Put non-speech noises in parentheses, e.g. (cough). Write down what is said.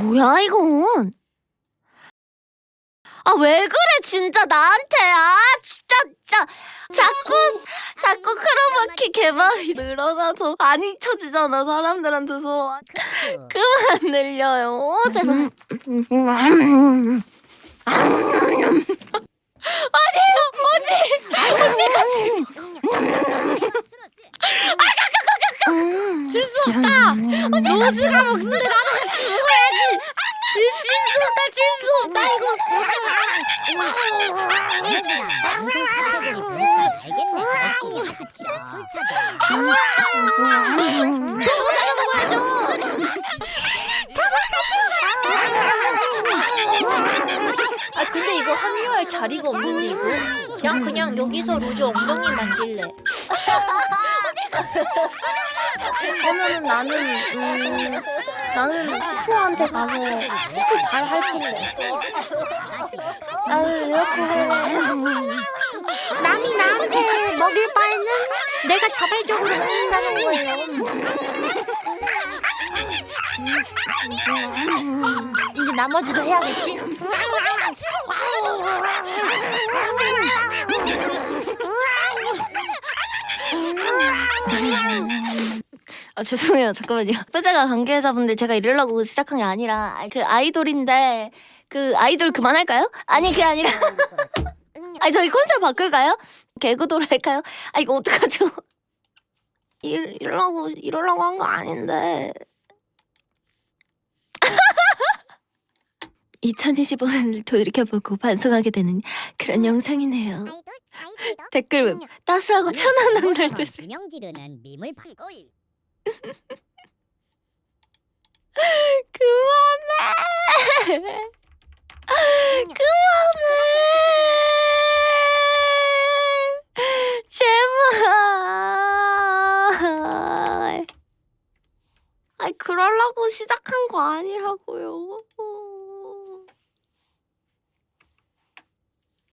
뭐야 이건? 아 왜 그래 진짜 나한테 아 진짜 진짜 자꾸 자꾸 크로마키 개방이 늘어나서 안 잊혀지잖아 사람들한테서 그만 늘려요 어, 제발 줄수 없다. 로즈가 먹는데 나도 같이 먹어야지. 줄수 없다 줄수 없다 이거. 아 근데 이거 합류할 자리가 없는데 이거? 그냥 그냥 여기서 로즈 엉덩이 만질래 (laughs) 그러면은 나는 음, 나는 후포한테 가서 후포 잘할 텐데 아유 이렇게 할래 남이 나한테 먹일 바에는 내가 자발적으로 먹는다는 거예요. 이제 나머지도 해야겠지? 아 죄송해요 잠깐만요 빼자가 관계자분들 제가 이러려고 시작한 게 아니라 아, 그 아이돌인데 그 아이돌 그만할까요? 아니 그게 아니라 (laughs) 아니 저희 컨셉 바꿀까요? 개그도로 할까요? 아 이거 어떡하죠? 일, 이러려고 이러려고 한 거 아닌데 2025년을 돌이켜보고 반성하게 되는 그런 영상이네요 댓글 따스하고 편안한 날 되세요 비명 지르는 미물 방고일 그만해. 그만해. 제발. 아이 그러려고 시작한 거 아니라고요.